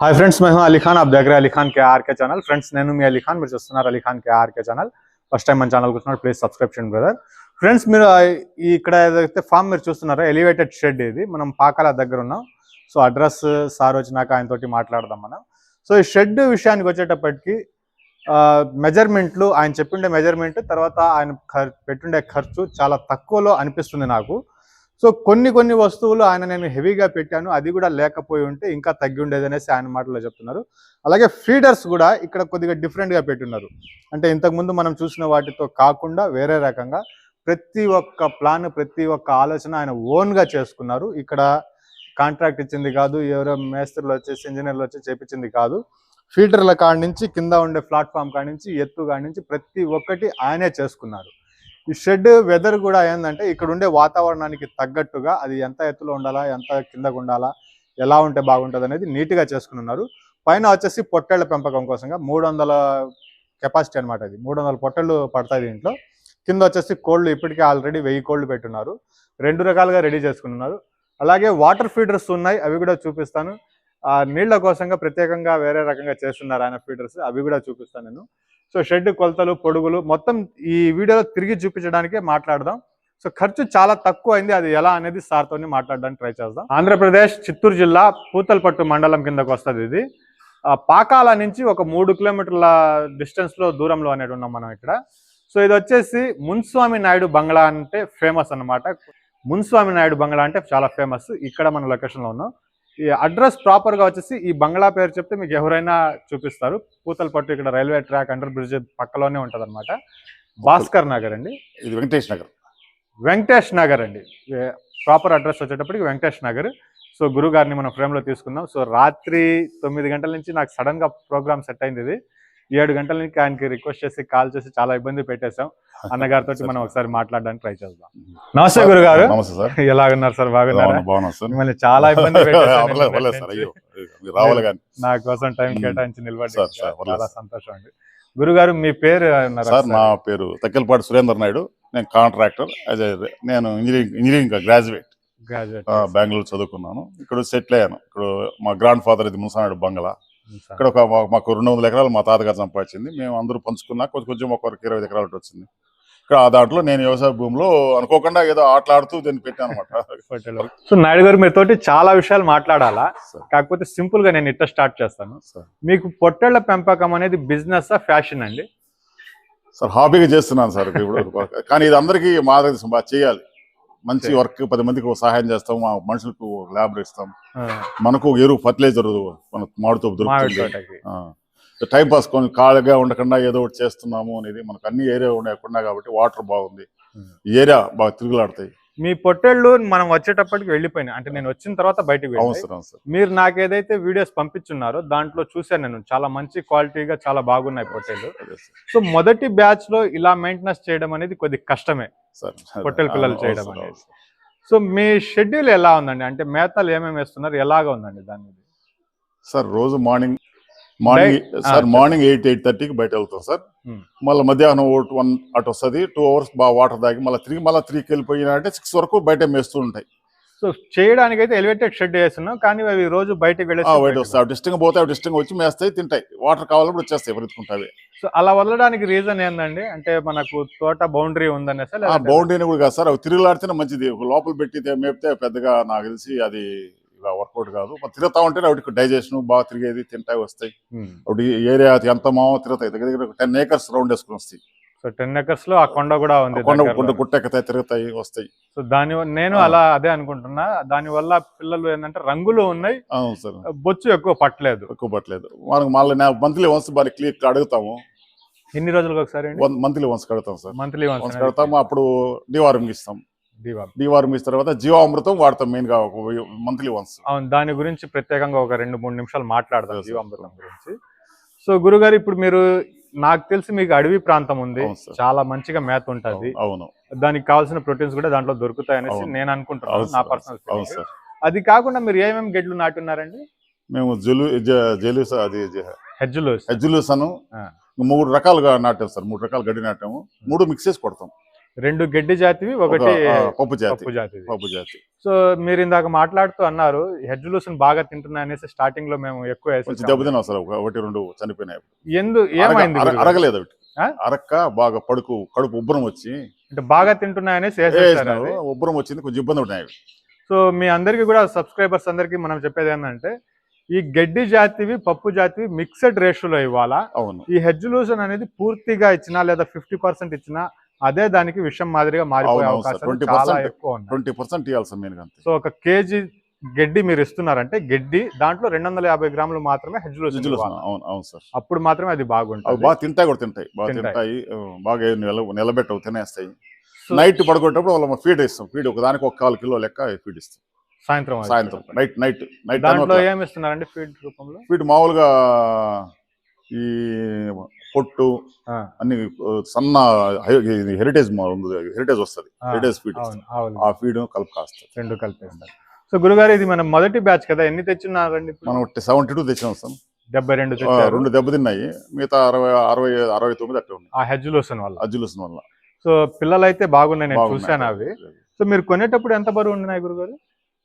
Hi friends మేము అలీ ఖాన్ ఆప్ దగ్గర అలీ ఖాన్ కే ఆర్కే ఛానల్ ఫ్రెండ్స్ నేను మీ అలీ ఖాన్ మీరు చూస్తున్నారు అలీ ఖాన్ కే ఆర్కే ఛానల్ ఫస్ట్ టైం మన ఛానల్ కూర్చున్నారు ప్లీజ్ సబ్స్క్రిప్షన్ బ్రదర్ ఫ్రెండ్స్ మీరు ఇక్కడ ఏదైతే ఫామ్ మీరు చూస్తున్నారో ఎలివేటెడ్ షెడ్ ఇది మనం పాకాల దగ్గర ఉన్నాం సో అడ్రస్ సార్ వచ్చినాక ఆయనతోటి మాట్లాడదాం మనం సో ఈ షెడ్ విషయానికి వచ్చేటప్పటికి మెజర్మెంట్లు ఆయన చెప్పిండే మెజర్మెంట్ తర్వాత ఆయన ఖర్- పెట్టుండే ఖర్చు చాలా తక్కువలో అనిపిస్తుంది నాకు సో కొన్ని కొన్ని వస్తువులు ఆయన నేను హెవీగా పెట్టాను అది కూడా లేకపోయి ఉంటే ఇంకా తగ్గి ఉండేది అనేసి ఆయన మాటలో చెప్తున్నారు. అలాగే ఫీడర్స్ కూడా ఇక్కడ కొద్దిగా డిఫరెంట్గా పెట్టున్నారు. అంటే ఇంతకుముందు మనం చూసిన వాటితో కాకుండా వేరే రకంగా ప్రతి ఒక్క ప్లాన్ ప్రతి ఒక్క ఆలోచన ఆయన ఓన్గా చేసుకున్నారు. ఇక్కడ కాంట్రాక్ట్ ఇచ్చింది కాదు ఎవరో మేస్త్రులు వచ్చేసి ఇంజనీర్లు వచ్చి చేపించింది కాదు. ఫీడర్ల కాడి నుంచి కింద ఉండే ప్లాట్ఫామ్ కాడి నుంచి ఎత్తు కాడి నుంచి ప్రతి ఒక్కటి ఆయనే చేసుకున్నారు. ఈ షెడ్ వెదర్ కూడా ఏంటంటే ఇక్కడ ఉండే వాతావరణానికి తగ్గట్టుగా అది ఎంత ఎత్తులో ఉండాలా ఎంత కిందకు ఉండాలా ఎలా ఉంటే బాగుంటుంది అనేది నీట్గా చేసుకుని ఉన్నారు పైన వచ్చేసి పొట్టేళ్ళ పెంపకం కోసంగా మూడు వందల కెపాసిటీ అనమాట ఇది మూడు వందల పొట్టళ్ళు పడతాయి దీంట్లో. కింద వచ్చేసి కోళ్ళు ఇప్పటికే ఆల్రెడీ వెయ్యి కోళ్ళు పెట్టున్నారు. రెండు రకాలుగా రెడీ చేసుకున్నారు అలాగే వాటర్ ఫీడర్స్ ఉన్నాయి అవి కూడా చూపిస్తాను. ఆ నీళ్ళ కోసంగా ప్రత్యేకంగా వేరే రకంగా చేస్తున్నారు ఆయన ఫీడర్స్. అవి కూడా చూపిస్తాను నేను. సో షెడ్ కొలతలు పొడుగులు మొత్తం ఈ వీడియోలో తిరిగి చూపించడానికే మాట్లాడదాం. సో ఖర్చు చాలా తక్కువ అయింది అది ఎలా అనేది సార్తో మాట్లాడడానికి ట్రై చేద్దాం. ఆంధ్రప్రదేశ్ చిత్తూరు జిల్లా పూతలపట్టు మండలం కిందకు వస్తుంది ఇది. ఆ, పాకాల నుంచి ఒక మూడు కిలోమీటర్ల డిస్టెన్స్లో దూరంలో అనేది ఉన్నాం మనం ఇక్కడ. సో ఇది వచ్చేసి మున్స్వామి నాయుడు బంగ్లా అంటే ఫేమస్ అన్నమాట. మున్స్వామి నాయుడు బంగ్లా అంటే చాలా ఫేమస్. ఇక్కడ మన లొకేషన్లో ఉన్నాం. ఈ అడ్రస్ ప్రాపర్గా వచ్చేసి ఈ బంగ్లా పేరు చెప్తే మీకు ఎవరైనా చూపిస్తారు. పూతలపట్టు ఇక్కడ రైల్వే ట్రాక్ అండర్ బ్రిడ్జ్ పక్కలోనే ఉంటది అనమాట భాస్కర్ నగర్ అండి. ఇది వెంకటేష్ నగర్. వెంకటేష్ నగర్ అండి. ప్రాపర్ అడ్రస్ వచ్చేటప్పటికి వెంకటేష్ నగర్. సో గురువు గారిని మనం ఫ్రేమ్లో తీసుకుందాం. సో రాత్రి తొమ్మిది గంటల నుంచి నాకు సడన్గా ప్రోగ్రామ్ సెట్ అయింది ఇది. ఏడు గంటల నుంచి ఆయనకి రిక్వెస్ట్ చేసి కాల్ చేసి చాలా ఇబ్బంది పెట్టేశాం. అన్నగారితో మనం ఒకసారి మాట్లాడడానికి ట్రై చేద్దాం. నమస్తే గురుగారు. నమస్తే సార్. ఎలా ఉన్నారు సార్? బాగున్నారా? బాగున్నా బాగున్నాను సార్. మిమ్మల్ని చాలా ఇబ్బంది రావాలి నా కోసం టైం. కేటాయించి నిలబడి చాలా. సంతోషం అండి. గురుగారు మీ పేరు సార్ నా పేరు తక్కెలపాటి సురేందర్ నాయుడు. నేను కాంట్రాక్టర్ నేను engineering engineering graduate graduate Bengaluru చదువుకున్నాను. ఇక్కడ సెటిల్ అయ్యాను. ఇక్కడ మా గ్రాండ్ ఫాదర్ ఇది ముసానాయుడు బంగ్లా. ఇక్కడ ఒక మాకు రెండు వందల ఎకరాలు మా తాతగారు సంపాదించింది. మేము అందరూ పంచుకున్నా. కొంచెం కొంచెం ఒకరికి ఇరవై ఎకరాలు వచ్చింది. ఇక్కడ ఆ దాంట్లో నేను వ్యవసాయ భూమిలో అనుకోకుండా ఏదో ఆటలాడుతూ దీన్ని పెట్టాను అనమాట సో నాయుడు గారు మీతోటి చాలా విషయాలు మాట్లాడాలా. కాకపోతే సింపుల్గా నేను ఇట్లా స్టార్ట్ చేస్తాను. మీకు పొట్టేళ్ళ పెంపకం అనేది బిజినెస్ ఫ్యాషన్ అండి? సార్ హాబీగా చేస్తున్నాను సార్ ఇప్పుడు. కానీ ఇది అందరికీ మా చేయాలి. మంచి. వర్క్ పది మందికి సహాయం చేస్తాం మా మనుషులకు లేబర్ ఇస్తాం. మనకు ఎరువు ఫర్టిలైజర్ మన మామిడితో మామిడి దొరుకుతుంది టైం పాస్ కొన్ని ఖాళీగా ఉండకుండా ఏదో ఒకటి చేస్తున్నాము అనేది మనకు అన్ని ఏరియా ఉండకుండా కాబట్టి వాటర్ బాగుంది. ఏరియా బాగా తిరుగులాడతాయి. మీ పొట్టేళ్ళు మనం వచ్చేటప్పటికి వెళ్ళిపోయినాయి. అంటే నేను వచ్చిన తర్వాత బయటికి మీరు నాకు ఏదైతే వీడియోస్ పంపించున్నారో దాంట్లో చూశాను నేను. చాలా మంచి క్వాలిటీగా చాలా బాగున్నాయి పొట్టేళ్ళు. సో మొదటి బ్యాచ్లో ఇలా మెయింటెనెన్స్ చేయడం అనేది కొద్ది కష్టమే. సార్ పొట్టేలు పిల్లలు చేయడం అనేది. సో మీ షెడ్యూల్ ఎలా ఉందండి? అంటే మేతలు ఏమేమి వేస్తున్నారు? ఎలాగా ఉందండి దాని సార్ రోజు morning morning sir. Morning eight eight థర్టీకి బయట వెళ్తాం సార్. మళ్ళీ మధ్యాహ్నం ఒకటి వన్ అటు వస్తుంది టూ అవర్స్ బాగా వాటర్ తాగి మళ్ళీ తిరిగి మళ్ళీ త్రీకి వెళ్ళిపోయినా అంటే సిక్స్ వరకు బయట మేస్తూ ఉంటాయి. సో చేయడానికి అయితే ఎలివేటెడ్ షెడ్ వేస్తున్నాం కానీ అవి రోజు బయటకు ఆ, బయట వస్తాయి. అవి డిస్టింగ్ పోతే అవి డిస్టింగ్ వచ్చి మేస్తాయి తింటాయి. వాటర్ కావాలప్పుడు వచ్చేస్తాయి పరిగెత్తుకుంటాయి సో అలా వదలడానికి రీజన్ ఏందండి? అంటే మనకు తోట బౌండరీ ఉందనేసా ఆ లేదంటే- బౌండరీని కూడా కాదు సార్ అవి తిరుగులాడితేనే మంచిది. లోపల పెట్టి మేపితే పెద్దగా నాకు తెలిసి అది వర్కౌట్ కాదు. తిరుగుతా ఉంటేనే వాటికి డైజెషన్ బాగా తిరిగేది తింటాయి వస్తాయి. Hmm. అప్పుడు ఏరియా ఎంత మామో తిరుగుతాయి. దగ్గర దగ్గర టెన్ ఏకర్స్ రౌండ్ వేసుకుని వస్తాయి. సో టెన్ ఎకర్స్లో ఆ కొండ కూడా ఉంది కొండ. కొండ గుట్టెక్కుతాయి తిరుగుతాయి వస్తాయి. సో దాని నేను. అలా అదే అనుకుంటున్నా. దాని వల్ల పిల్లలు ఏంటంటే రంగులు ఉన్నాయి. అవును సార్. బొచ్చు ఎక్కువ పట్టలేదు. ఎక్కువ పట్టలేదు. మనకు మళ్ళీ మంత్లీ వన్స్ మరి క్లియర్ అడుగుతాము. ఎన్ని రోజులకు ఒకసారి మంత్లీ వన్స్ కడతాం సార్. మంత్లీ వన్స్ కడతాము అప్పుడు డివార్మింగ్ ఇస్తాం. ఇచ్చిన తర్వాత జీవామృతం వాడతాం మెయిన్గా మంత్లీ వన్స్ అవును దాని గురించి ప్రత్యేకంగా ఒక రెండు మూడు నిమిషాలు మాట్లాడదాం. జీవామృతం గురించి. సో గురుగారు ఇప్పుడు మీరు నాకు తెలిసి మీకు అడవి ప్రాంతం ఉంది. చాలా మంచిగా మేత ఉంటది. అవును దానికి కావాల్సిన ప్రోటీన్స్ కూడా దాంట్లో దొరుకుతాయి అనేసి అవును. నేను అనుకుంటున్నాను నా పర్సనల్ అది కాకుండా మీరు ఏమేమి గెడ్లు నాటున్నారండి మేము జెలు జెలుస్ అది హెజ్జులు ఆ. మూడు రకాలుగా నాటాం సార్ మూడు రకాల గడ్డి నాటాము. మూడు మిక్స్ చేసి కొడతాం. రెండు గడ్డి జాతివి ఒక, ఒకటి పప్పు జాతి పప్పు జాతి సో మీరు ఇందాక మాట్లాడుతూ అన్నారు హెడ్ లూసన్ బాగా తింటున్నాయి అనేసి స్టార్టింగ్లో మేము ఎక్కువ. దెబ్బతిన్నాం అసలు ఒక- ఒకటి రెండు చనిపోయినాయి ఎందు అరగ- ఏమైంది? అరగలేదు? అరక్క బాగా పడుకు కడుపు ఉబ్బరం వచ్చి అంటే బాగా తింటున్నాయి అనేసి. ఉబ్బరం వచ్చింది కొంచెం ఇబ్బంది ఉన్నాయి. సో మీ అందరికి కూడా సబ్స్క్రైబర్స్ అందరికి మనం చెప్పేది ఏంటంటే ఈ గడ్డి జాతివి పప్పు జాతివి మిక్సెడ్ రేషియోలో ఇవ్వాలా అవును ఈ హెడ్జ్ లూసన్ అనేది పూర్తిగా ఇచ్చినా లేదా ఫిఫ్టీ పర్సెంట్ ఇచ్చినా అదే దానికి విషం మాదిరిగా మారిపోయే అవును, అవును సార్. అవకాశాలు 20% చాలా ఎక్కువ ఉన్నాయి. ట్వంటీ పర్సెంట్ ఇవ్వాలి సార్ మెయిన్ అంతే. సో ఒక కేజీ గడ్డి మీరు ఇస్తున్నారంటే గడ్డి దాంట్లో రెండు వందల యాభై గ్రాములు మాత్రమే హెడ్జ్ లూసన్ జిజ్జులు ఇవ్వాలి. అవును అవును సార్. అప్పుడు మాత్రమే అది బాగుంటుంది. బాగా తింటాయి కూడా తింటాయి. బాగా తింటాయి. బాగా నిల నిలబెట్టవు తినేస్తాయి. నైట్ పడుకునేటప్పుడు వాళ్ళ ఫీడ్ ఇస్తాం. ఫీడ్ ఒక దానికి ఒక కాలు కిలో లెక్క ఫీడ్ ఇస్తాం. సాయంత్రం సాయంత్రం. నైట్ నైట్ నైట్ దాంట్లో ఏమి ఇస్తున్నారండి ఫీడ్ రూపంలో? ఫీడ్ మామూలుగా ఈ పొట్టు అన్ని సన్న హెరిటేజ్ ఉంది హెరిటేజ్ వస్తుంది. హెరిటేజ్ ఫీడ్ ఆ ఫీడ్ కలుపు కాస్తుంది. రెండు కలిపేస్తారు. సో గురుగారు ఇది మన మొదటి బ్యాచ్ కదా ఎన్ని తెచ్చున్నారండి? మనం సెవెంటీ టూ తెచ్చినాం సార్. డెబ్బై రెండు రెండు దెబ్బతిన్నాయి మిగతా అరవై అరవై అరవై తొమ్మిది అట్లా ఉన్నాయి. ఆ హెడ్జ్ లూసన్ వల్ల. అజ్జులుసిన వల్ల. సో పిల్లలు అయితే బాగున్నాయి నేను. చూశాను అవి. సో మీరు కొనేటప్పుడు ఎంత బరువు ఉన్నాయి గురుగారు?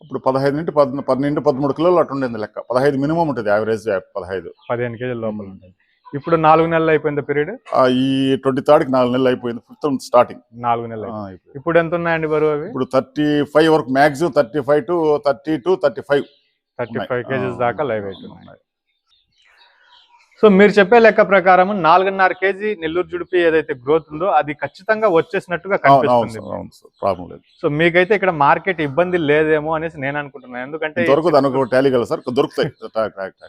ఇప్పుడు పదహైదు నుండి పద్ పన్నెండు పదమూడు కిలోలు అటు ఉండేది లెక్క. పదహైదు మినిమం ఉంటుంది యావరేజ్ పదహైదు. పదిహేను కేజీల లోపల. ఉంటుంది. ఇప్పుడు నాలుగు నెలలు అయిపోయింది పీరియడ్ ఆ, ఈ ట్వంటీ థర్డ్కి నాలుగు నెలలు అయిపోయింది ఫిఫ్త్ స్టార్టింగ్ నాలుగు నెలలు. ఇప్పుడు ఎంత ఉన్నాయండి బరువు అవి? ఇప్పుడు థర్టీ ఫైవ్ వరకు maximum thirty five to thirty to thirty five thirty five KGs దాకా లైవ్ అవుతున్నాయి సో మీరు చెప్పే లెక్క ప్రకారం నాలుగున్నర కేజీ నెల్లూరు జుడిపి ఏదైతే గ్రోత్ ఉందో అది ఖచ్చితంగా వచ్చేసినట్టుగా కనిపిస్తుంది. సో మీకైతే ఇక్కడ మార్కెట్ ఇబ్బంది లేదేమో అనేసి నేను అనుకుంటున్నాను. ఎందుకంటే.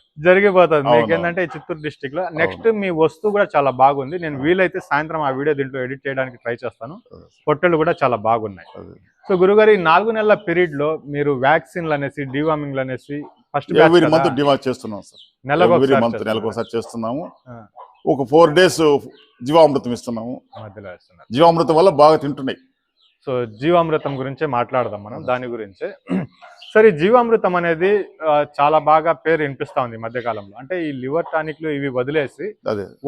జరిగిపోతుంది. మీకు ఏంటంటే చిత్తూరు డిస్టిక్లో. నెక్స్ట్ మీ వస్తువు కూడా చాలా బాగుంది. నేను వీలైతే సాయంత్రం ఆ వీడియో దీంట్లో ఎడిట్ చేయడానికి ట్రై చేస్తాను. పొట్టలు కూడా చాలా బాగున్నాయి. సో గురుగారు ఈ నాలుగు నెలల పీరియడ్లో మీరు వ్యాక్సిన్లు అనేసి డివార్మింగ్లు అనేసి ఫస్ట్ ఎవ్రీ మంత్ డిమాండ్ చేస్తున్నాం సార్. నెలకు ఎవ్రీ మంత్ నెలకు. ఒకసారి చేస్తున్నాము. ఒక ఫోర్ డేస్ జీవామృతం ఇస్తున్నాము. జీవామృతం వల్ల బాగా తింటున్నాయి. సో జీవామృతం గురించే మాట్లాడదాం మనం దాని గురించే. సరే ఈ జీవామృతం అనేది చాలా బాగా పేరు వినిపిస్తా ఉంది ఈ మధ్య కాలంలో అంటే ఈ లివర్ టానిక్లు ఇవి వదిలేసి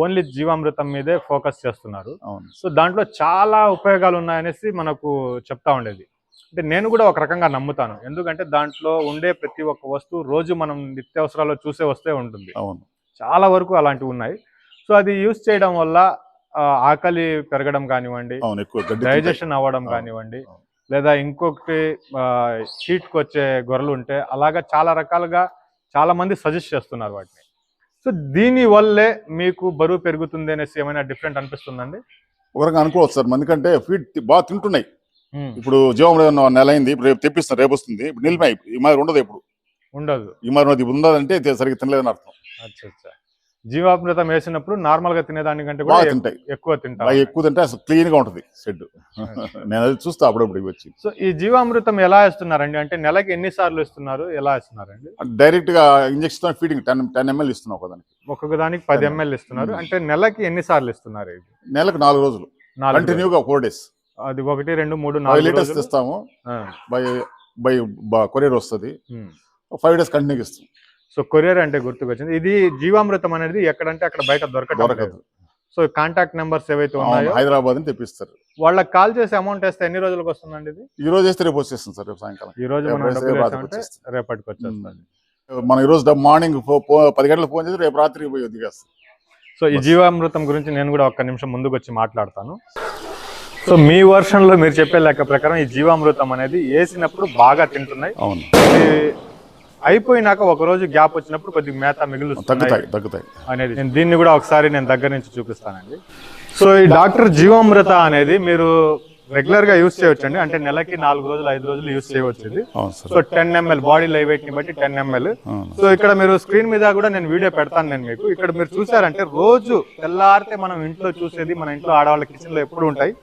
ఓన్లీ జీవామృతం మీదే ఫోకస్ చేస్తున్నారు. అవును. సో దాంట్లో చాలా ఉపయోగాలు ఉన్నాయనేసి మనకు చెప్తా ఉండేది. అంటే నేను కూడా ఒక రకంగా నమ్ముతాను. ఎందుకంటే దాంట్లో ఉండే ప్రతి ఒక్క వస్తువు రోజు మనం నిత్యావసరాల్లో చూసే వస్తే ఉంటుంది. అవును. చాలా వరకు అలాంటివి ఉన్నాయి. సో అది యూస్ చేయడం వల్ల ఆకలి పెరగడం కానివ్వండి. డైజెషన్ అవ్వడం. కానివ్వండి. లేదా ఇంకొకటి హీట్కి వచ్చే గొర్రెలు ఉంటే అలాగా చాలా రకాలుగా చాలా మంది సజెస్ట్ చేస్తున్నారు వాటిని. సో దీని వల్లే మీకు బరువు పెరుగుతుంది అనేసి ఏమైనా డిఫరెంట్ అనిపిస్తుందండి? ఒక రకంగా అనుకోవచ్చు సార్. ఎందుకంటే ఫీడ్ బాగా తింటున్నాయి. ఇప్పుడు జీవామృతం నెల అయింది ఇప్పుడు రేపు తెప్పిస్తాను రేపు వస్తుంది. ఇప్పుడు నిలిపాయి ఈ మాదిరి ఉండదు ఇప్పుడు. ఉండదు. ఈ మాదిరి ఇది సరిగ్గా తినలేదని అర్థం. అచ్చా అచ్చా. జీవామృతం వేసినప్పుడు నార్మల్గా తినేదానికంటే కూడా తింటాయి. ఎక్కువ బాగా ఎక్కువ తింటే అసలు క్లీన్గా ఉంటది షెడ్. నేను అది చూస్తా అప్పుడప్పుడు వచ్చి. సో ఈ జీవామృతం ఎలా ఇస్తున్నారండి అంటే నెలకి ఎన్ని సార్లు ఇస్తున్నారు ఎలా ఇస్తున్నారండి డైరెక్ట్గా injection feeding ten ten ML ఇస్తున్నాం ఒకదానికి ఒక్కొక్క దానికి పది ఎంఎల్ ఇస్తున్నారు. అంటే నెలకి ఎన్ని సార్లు ఇస్తున్నారు నెలకు నాలుగు రోజులు. కంటిన్యూగా ఫోర్ డేస్. అది ఒకటి రెండు మూడు నాలుగు లీటర్స్. ఇస్తాము బై బై కొరియర్ వస్తుంది. ఫైవ్ డేస్ కంటిన్యూగా ఇస్తాం. సో కొరియర్ అంటే గుర్తుకొచ్చింది. ఇది జీవామృతం అనేది ఎక్కడంటే అక్కడ బయట దొరకదు లేదు. సో కాంటాక్ట్ నెంబర్స్ ఏవైతే ఉన్నాయో హైదరాబాద్ నుంచి తెప్పిస్తారు. వాళ్ళకి కాల్ చేసి అమౌంట్ వేస్తే ఎన్ని రోజులకు వస్తుందండి ఇది? ఈ రోజు వేస్తే రేపు వచ్చేస్తుంది సార్ రేపు సాయంకాలం. ఈ రోజు. రేపటికి వచ్చేస్తుంది. మనం ఈ రోజు మార్నింగ్ పది గంటలకు ఫోన్ చేసి రేపు రాత్రి పోయి దిగేస్తాం. సో ఈ జీవామృతం గురించి నేను కూడా ఒక్క నిమిషం ముందుకు వచ్చి మాట్లాడతాను. సో మీ వర్షన్లో మీరు చెప్పే లెక్క ప్రకారం ఈ జీవామృతం అనేది వేసినప్పుడు బాగా తింటున్నాయి. అవును. అయిపోయినాక ఒక రోజు గ్యాప్ వచ్చినప్పుడు కొద్దిగా మేత మిగులుస్తున్నాయి తగ్గుతాయి తగ్గుతాయి. అనేది. నేను దీన్ని కూడా ఒకసారి నేను దగ్గర నుంచి చూపిస్తానండి. సో ఈ డాక్టర్ జీవామృత అనేది మీరు రెగ్యులర్గా యూస్ చేయొచ్చండి. అంటే నెలకి నాలుగు రోజులు ఐదు రోజులు యూస్ చేయవచ్చు ఇది. So ten ML body live వెయిట్ని బట్టి టెన్ ఎంఎల్. సో ఇక్కడ మీరు స్క్రీన్ మీద కూడా నేను వీడియో పెడతాను నేను మీకు. ఇక్కడ మీరు చూసారంటే రోజు తెల్లారితే మనం ఇంట్లో చూసేది మన ఇంట్లో ఆడవాళ్ళ కిచెన్లో ఎప్పుడు ఉంటాయి.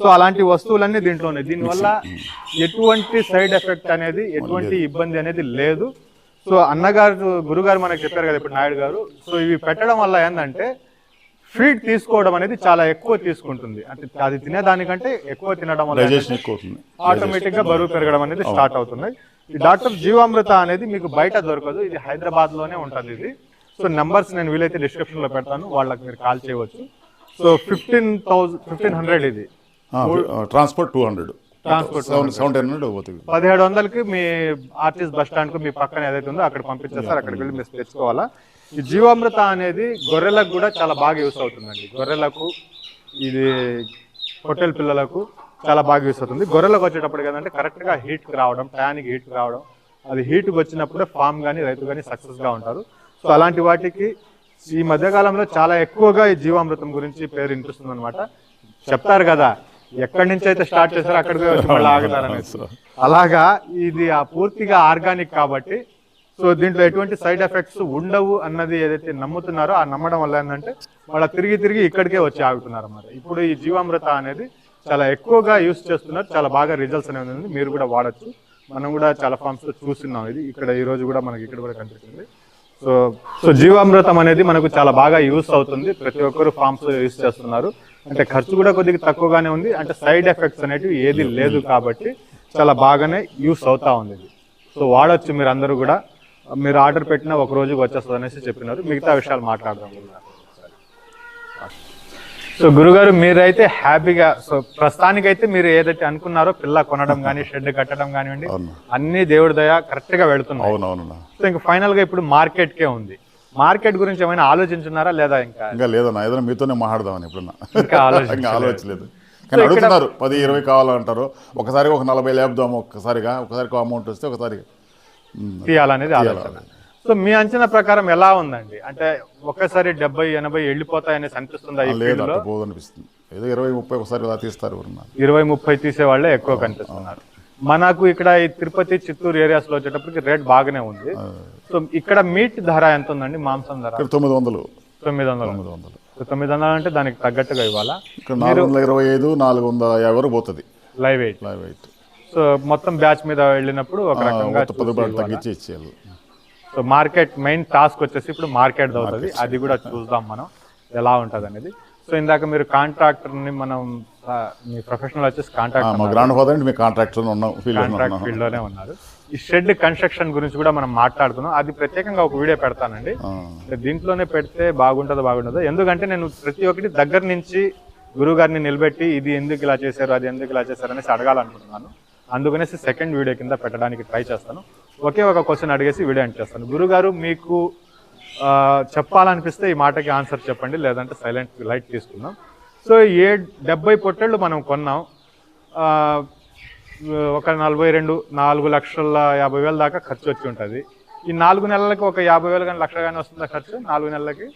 సో అలాంటి వస్తువులన్నీ దీంట్లో ఉన్నాయి దీనివల్ల ఎటువంటి సైడ్ ఎఫెక్ట్ అనేది ఎటువంటి ఇబ్బంది అనేది లేదు. సో అన్నగారు గురుగారు మనకు చెప్పారు కదా ఇప్పుడు నాయుడు గారు. సో ఇవి పెట్టడం వల్ల ఏంటంటే ఫీడ్ తీసుకోవడం అనేది చాలా ఎక్కువ తీసుకుంటుంది. అంటే అది తినేదానికంటే ఎక్కువ తినడం వల్ల ఆటోమేటిక్గా బరువు పెరగడం అనేది స్టార్ట్ అవుతుంది. ఈ డాక్టర్ జీవామృత అనేది మీకు బయట దొరకదు. ఇది హైదరాబాద్లోనే ఉంటుంది ఇది. సో నెంబర్స్ నేను వీలైతే డిస్క్రిప్షన్లో పెడతాను. వాళ్ళకి మీరు కాల్ చేయవచ్చు. So fifteen thousand fifteen hundred ఇది. Transport two hundred. పోతుంది. పదిహేడు వందలకి మీ ఆర్టిస్ట్ బస్ స్టాండ్కు మీ పక్కన ఏదైతే ఉందో అక్కడ పంపించేస్తారు. అక్కడికి వెళ్ళి మీరు తెచ్చుకోవాలా? ఈ జీవామృత అనేది గొర్రెలకు కూడా చాలా బాగా యూస్ అవుతుందండి. గొర్రెలకు ఇది హోటల్ పిల్లలకు చాలా బాగా యూస్ అవుతుంది. గొర్రెలకు వచ్చేటప్పుడు ఏంటంటే కరెక్ట్గా హీట్ రావడం టయానికి హీట్ రావడం అది హీట్ వచ్చినప్పుడే ఫామ్ గానీ రైతు గానీ సక్సెస్గా ఉంటారు. సో అలాంటి వాటికి ఈ మధ్య కాలంలో చాలా ఎక్కువగా ఈ జీవామృతం గురించి పేరు వినిపిస్తుంది అనమాట చెప్తారు కదా ఎక్కడి నుంచి అయితే స్టార్ట్ చేస్తారో అక్కడికి వచ్చి మళ్ళీ ఆగుతారనేసి అలాగా ఇది ఆ పూర్తిగా ఆర్గానిక్ కాబట్టి సో దీంట్లో ఎటువంటి సైడ్ ఎఫెక్ట్స్ ఉండవు అన్నది ఏదైతే నమ్ముతున్నారో ఆ నమ్మడం వల్ల ఏంటంటే వాళ్ళ తిరిగి తిరిగి ఇక్కడికే వచ్చి ఆగుతున్నారు అన్నమాట. ఇప్పుడు ఈ జీవామృత అనేది చాలా ఎక్కువగా యూస్ చేస్తున్నారు చాలా బాగా రిజల్ట్స్ అనేవి ఉంది మీరు కూడా వాడచ్చు. మనం కూడా చాలా ఫార్మ్స్లో చూస్తున్నాం ఇది. ఇక్కడ ఈ రోజు కూడా మనకి ఇక్కడ కూడా కనిపిస్తుంది. సో సో జీవామృతం అనేది మనకు చాలా బాగా యూస్ అవుతుంది. ప్రతి ఒక్కరు ఫార్మ్స్ యూస్ చేస్తున్నారు. అంటే ఖర్చు కూడా కొద్దిగా తక్కువగానే ఉంది. అంటే సైడ్ ఎఫెక్ట్స్ అనేటివి ఏది లేదు కాబట్టి చాలా బాగానే యూస్ అవుతా ఉంది ఇది. సో వాడొచ్చు మీరు అందరూ కూడా. మీరు ఆర్డర్ పెట్టినా ఒక రోజుకి వచ్చేస్తుంది అనేసి చెప్పినారు. మిగతా విషయాలు మాట్లాడదాం. సో గురుగారు మీరైతే హ్యాపీగా సో ప్రస్తుతానికైతే మీరు ఏదైతే అనుకున్నారో పిల్ల కొనడం కానీ షెడ్ కట్టడం కానివ్వండి అన్ని దేవుడి దయ కరెక్ట్గా వెళుతున్నాయి సో ఇంకా ఫైనల్గా ఇప్పుడు మార్కెట్ కే ఉంది. మార్కెట్ గురించి ఏమైనా ఆలోచించున్నారా లేదా ఇంకా? ఇంకా లేదన్నా ఏదైనా మీతోనే మాట్లాడదామని ఎప్పుడన్నా. ఇంకా ఆలోచించలేదు. ఇంకా ఆలోచించలేదు. కానీ అడుగుతున్నారు పది ఇరవై కావాలంటారు. ఒకసారి ఒక నలభై లేపుదాము ఒక్కసారిగా ఒకసారి అమౌంట్ వస్తే ఒకసారి తీయాలనేది ఆలోచన. సో మీ అంచనా ప్రకారం ఎలా ఉందండి? అంటే ఒక్కసారి డెబ్బై ఎనభై వెళ్ళిపోతాయనేసి అనిపిస్తుందా ఈ లేదు ఫీల్డ్లో అట్లా పోదనిపిస్తుంది. ఏదో ఇరవై ముప్పై ఒకసారి ఇలా తీస్తారు ఎవరన్నా. ఇరవై ముప్పై తీసే వాళ్ళే ఎక్కువ కనిపిస్తున్నారు. మనకు ఇక్కడ ఈ తిరుపతి చిత్తూరు ఏరియాస్లో వచ్చేటప్పటికి రేట్ బాగానే ఉంది. సో ఇక్కడ మీట్ ధర ఎంత ఉందండి? మాంసం ధర? తొమ్మిది వందలు. తొమ్మిది వందలు. తొమ్మిది వందలు. తొమ్మిది వందలు అంటే దానికి తగ్గట్టుగా ఇవ్వాలా? ఇక్కడ నాలుగు వందల ఇరవై ఐదు నాలుగు వందల యాభై వరకు పోతుంది. Live weight live weight so మొత్తం బ్యాచ్ మీద వెళ్ళినప్పుడు ఒక రకంగా తగ్గించి ఇచ్చేయాలి. సో మార్కెట్ మెయిన్ టాస్క్ వచ్చేసి ఇప్పుడు మార్కెట్ అవుతుంది. అది కూడా చూద్దాం మనం. ఎలా ఉంటది అనేది సో ఇందాక మీరు కాంట్రాక్టర్ని మనం మీ ప్రొఫెషనల్ వచ్చేసి కాంట్రాక్టర్ మా గ్రాండ్ ఫాదర్ అంటే మీ కాంట్రాక్టర్ కాంట్రాక్ట్ ఉన్నాం ఫీల్డ్లోనే ఉన్నారు. ఈ షెడ్ కన్స్ట్రక్షన్ గురించి కూడా మనం మాట్లాడుతున్నాం. అది ప్రత్యేకంగా ఒక వీడియో పెడతానండి. దీంట్లోనే పెడితే బాగుంటుందో బాగుంటుందో ఎందుకంటే నేను ప్రతి ఒక్కటి దగ్గర నుంచి గురువు గారిని నిలబెట్టి ఇది ఎందుకు ఇలా చేశారు అది ఎందుకు ఇలా చేశారు అనేసి అడగాలనుకుంటున్నాను. అందుకనేసి సెకండ్ వీడియో కింద పెట్టడానికి ట్రై చేస్తాను. ఒకే ఒక క్వశ్చన్ అడిగేసి వీడియో ఎండ్ చేస్తాను. గురుగారు మీకు చెప్పాలనిపిస్తే ఈ మాటకి ఆన్సర్ చెప్పండి లేదంటే సైలెంట్ లైట్ తీసుకుందాం. సో ఏ డెబ్బై పొట్టేళ్ళు మనం కొన్నాం ఒక నలభై రెండు నాలుగు లక్షల యాభై వేల దాకా ఖర్చు వచ్చి ఉంటుంది. ఈ నాలుగు నెలలకి ఒక యాభై వేలు కానీ లక్ష కానీ వస్తుందా ఖర్చు నాలుగు నెలలకి?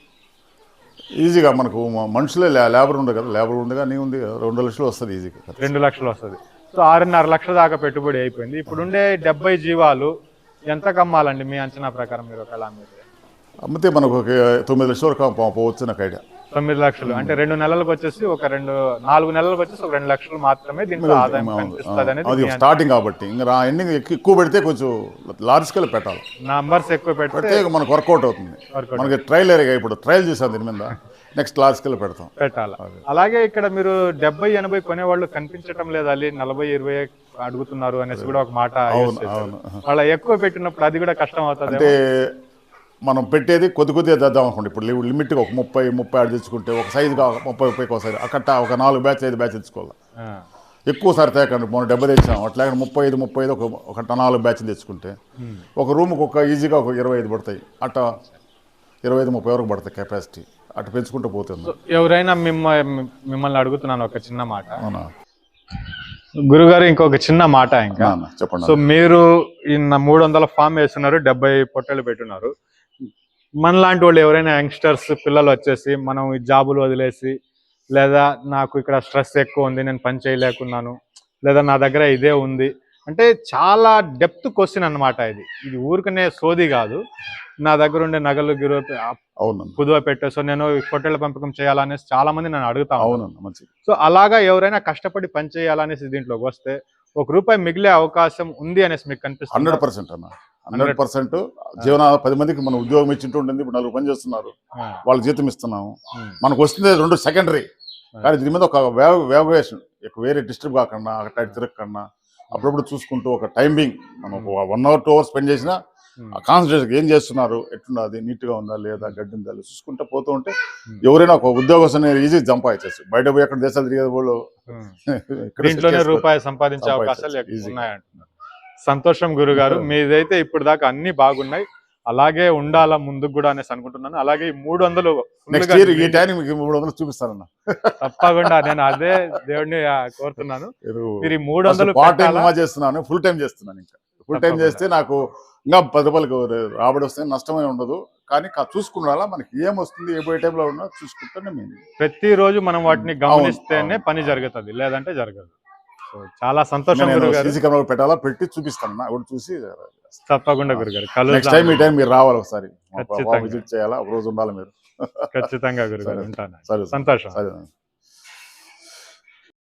ఈజీగా మనకు మనుషులే లే- లేబర్ ఉండదు కదా లేబర్ ఉండగా నీ ఉంది కదా, రెండు లక్షలు వస్తుంది ఈజీగా రెండు లక్షలు వస్తుంది. సో ఆరున్నర లక్షల దాకా పెట్టుబడి అయిపోయింది. ఇప్పుడుండే డెబ్బై జీవాలు ఎంత కమ్మాలండి మీ అంచనా ప్రకారం మీరు ఒకవేళ అమ్మితే? అమ్మితే మనకు ఒక తొమ్మిది లక్షల వరకు పోవచ్చు నాకు ఐడియా. తొమ్మిది లక్షలు. అంటే రెండు నెలలకు వచ్చేసి ఒక రెండు నాలుగు నెలలకు వచ్చేసి ఒక రెండు లక్షలు మాత్రమే దీంట్లో ఆదాయం కనిపిస్తుంది అనేది అది స్టార్టింగ్ కాబట్టి. ఇంకా ఎండింగ్ ఎక్కువ పెడితే కొంచెం లార్జ్ స్కేల్ పెట్టాలి. నంబర్స్ ఎక్కువ పెడితే మనకు వర్కౌట్ అవుతుంది. Workout. మనకి ట్రయల్ ఏరియా ఇప్పుడు ట్రయల్ చేసాం దీని మీద. నెక్స్ట్ లార్జ్ స్కేల్ పెడతాం. పెట్టాలి? అలాగే ఇక్కడ మీరు డెబ్బై ఎనభై కొనేవాళ్ళు కనిపించటం లేదు అది నలభై ఇరవై అడుగుతున్నారు అనేసి కూడా ఒక మాట use చేశారు. అవును. వాళ్ళ ఎక్కువ పెట్టినప్పుడు అది కూడా కష్టం అవుతుంది అంటే మనం పెట్టేది కొద్ది కొద్దిగా తెద్దాం అనుకోండి. ఇప్పుడు లిమిట్గా ఒక ముప్పై ముప్పై ఆడు తెచ్చుకుంటే ఒక సైజు కావాలి ముప్పై ముప్పైకి ఒకసారి అక్కడ ఒక నాలుగు బ్యాచ్ ఐదు బ్యాచ్ తెచ్చుకోవాలి? ఎక్కువ సారి తేకండి మనం డెబ్బై తెచ్చాం. అట్లా ముప్పై ఐదు ముప్పై ఐదు ఒక ఒక నాలుగు బ్యాచ్లు తెచ్చుకుంటే ఒక రూమ్కి ఒక ఈజీగా ఒక ఇరవై ఐదు పడతాయి. అట్ట ఇరవై ఐదు ముప్పై వరకు పడతాయి కెపాసిటీ. అటు పెంచుకుంటూ పోతుంది ఎవరైనా మిమ్మ మిమ్మల్ని అడుగుతున్నాను ఒక చిన్న మాట. అవునా? గురుగారు ఇంకొక చిన్న మాట ఇంకా. చెప్పండి సో మీరు ఇన్న మూడు వందల ఫామ్ వేస్తున్నారు డెబ్బై పొట్టలు పెట్టున్నారు. మనలాంటి వాళ్ళు ఎవరైనా యంగ్స్టర్స్ పిల్లలు వచ్చేసి మనం ఈ జాబులు వదిలేసి లేదా నాకు ఇక్కడ స్ట్రెస్ ఎక్కువ ఉంది నేను పని చేయలేకున్నాను లేదా నా దగ్గర ఇదే ఉంది అంటే చాలా డెప్త్ క్వశ్చన్ అన్నమాట ఇది. ఇది ఊరికనే సోది కాదు. నా దగ్గర ఉండే నగలు గిరు కుదువ పెట్టే సో నేను పొట్టేళ్ళ పెంపకం చేయాలనేసి చాలా మంది నన్ను అడుగుతాను అవునన్న మంచిది. సో అలాగా ఎవరైనా కష్టపడి పని చేయాలనేసి దీంట్లోకి వస్తే ఒక రూపాయి మిగిలే అవకాశం ఉంది అనేసి మీకు కనిపిస్తుంది? హండ్రెడ్ పర్సెంట్ అన్న. హండ్రెడ్ పర్సెంట్ జీవన పది మందికి మనం ఉద్యోగం ఇచ్చింటూ ఉంటుంది ఇప్పుడు నలుగురు పని చేస్తున్నారు. వాళ్ళకి జీతం ఇస్తున్నాము. మనకు వస్తుంది రెండు సెకండరీ కానీ దీని మీద ఒక వ్యాల్యుయేషన్ వేరే డిస్టర్బ్ కాకుండా అక్కడ తిరగకుండా అప్పుడప్పుడు చూసుకుంటూ ఒక టైమింగ్. మనం ఒక one hour two hours spend చేసినా కాన్సన్ట్రేషన్ ఏం చేస్తున్నారు? ఎట్లున్నది? నీట్గా ఉందా? లేదా? గడ్డి ఉందా? లేదా? చూసుకుంటే పోతూ ఉంటే ఎవరైనా ఒక ఉద్యోగం ఈజీ జంప్ అయ్యేసి బయట పోయి ఎక్కడ దేశాలు తిరిగేది వాళ్ళు ఉమ్. ఇక్కడ దీంట్లోనే చేస్తారు. రూపాయి సంపాదించే అవకాశాలు సంతోషం గురుగారు. మీదైతే ఇప్పుడు దాకా అన్ని బాగున్నాయి. అలాగే ఉండాలా ముందుకు కూడా అనేసి అనుకుంటున్నాను. అలాగే ఈ మూడు వందలు నెక్స్ట్ ఇయర్ ఈ టైం మీకు మూడు వందలు చూపిస్తానన్న. తప్పకుండా నేను అదే దేవుడిని కోరుతున్నాను. మీరు ఈ మూడు వందలు పార్ట్ టైం? చేస్తున్నాను. ఫుల్ టైం చేస్తున్నాను ఇంకా. Full time. చేస్తే నాకు ఇంకా పది రూపాయలకు రాబడి వస్తే నష్టమే ఉండదు. కానీ చూసుకున్నారా మనకి ఏం వస్తుంది? ఏ పోయే టైంలో ఉన్నా చూసుకుంటేనే మేము ప్రతిరోజు మనం వాటిని గమనిస్తేనే పని. జరుగుతుంది. లేదంటే జరగదు. చాలా సంతోషం సీసీ కెమెరా పెట్టాలా? పెట్టి చూపిస్తాను. ఒకటి చూసి తప్పకుండా గురుగారు. నెక్స్ట్ టైం ఈ టైం మీరు రావాలి ఒకసారి. విజిట్ చేయాలా? ఒక రోజు ఉండాలి మీరు? ఖచ్చితంగా గురుగారు. ఉంటాను. సరే సంతోషం.